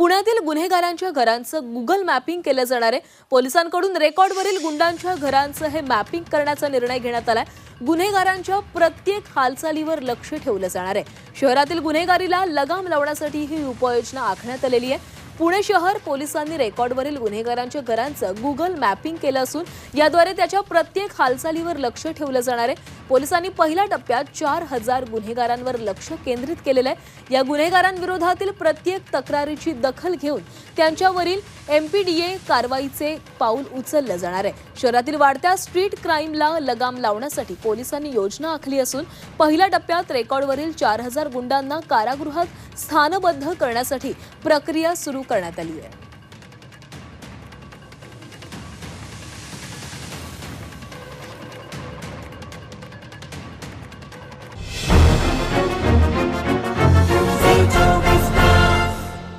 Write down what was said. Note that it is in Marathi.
पुण्यातील गुन्हेगारांच्या घरांचं गुगल मॅपिंग केलं जाणार आहे. पोलिसांकडून रेकॉर्डवरील गुंडांच्या घरांचं हे मॅपिंग करण्याचा निर्णय घेण्यात आलाय. गुन्हेगारांच्या प्रत्येक हालचालीवर लक्ष ठेवलं जाणार आहे. शहरातील गुन्हेगारीला लगाम लावण्यासाठी ही उपाययोजना आखण्यात आलेली आहे. पुणे शहर पोलिसांनी रेकॉर्डवरील गुन्हेगारांच्या घरांचं गुगल मॅपिंग केलं असून याद्वारे त्याच्या प्रत्येक हालचालीवर लक्ष ठेवलं जाणार आहे. पोलिसांनी पहिल्या टप्प्यात चार हजार गुन्हेगारांवर लक्ष केंद्रित केलेलं आहे. या गुन्हेगारांविरोधातील प्रत्येक तक्रारीची दखल घेऊन त्यांच्यावरील एमपीडीए कारवाईचे पाऊल उचललं जाणार आहे. शहरातील वाढत्या स्ट्रीट क्राईमला लगाम लावण्यासाठी पोलिसांनी योजना आखली असून पहिल्या टप्प्यात रेकॉर्डवरील चार हजार गुंडांना कारागृहात स्थानबद्ध करण्यासाठी प्रक्रिया सुरू करण्यात आली आहे.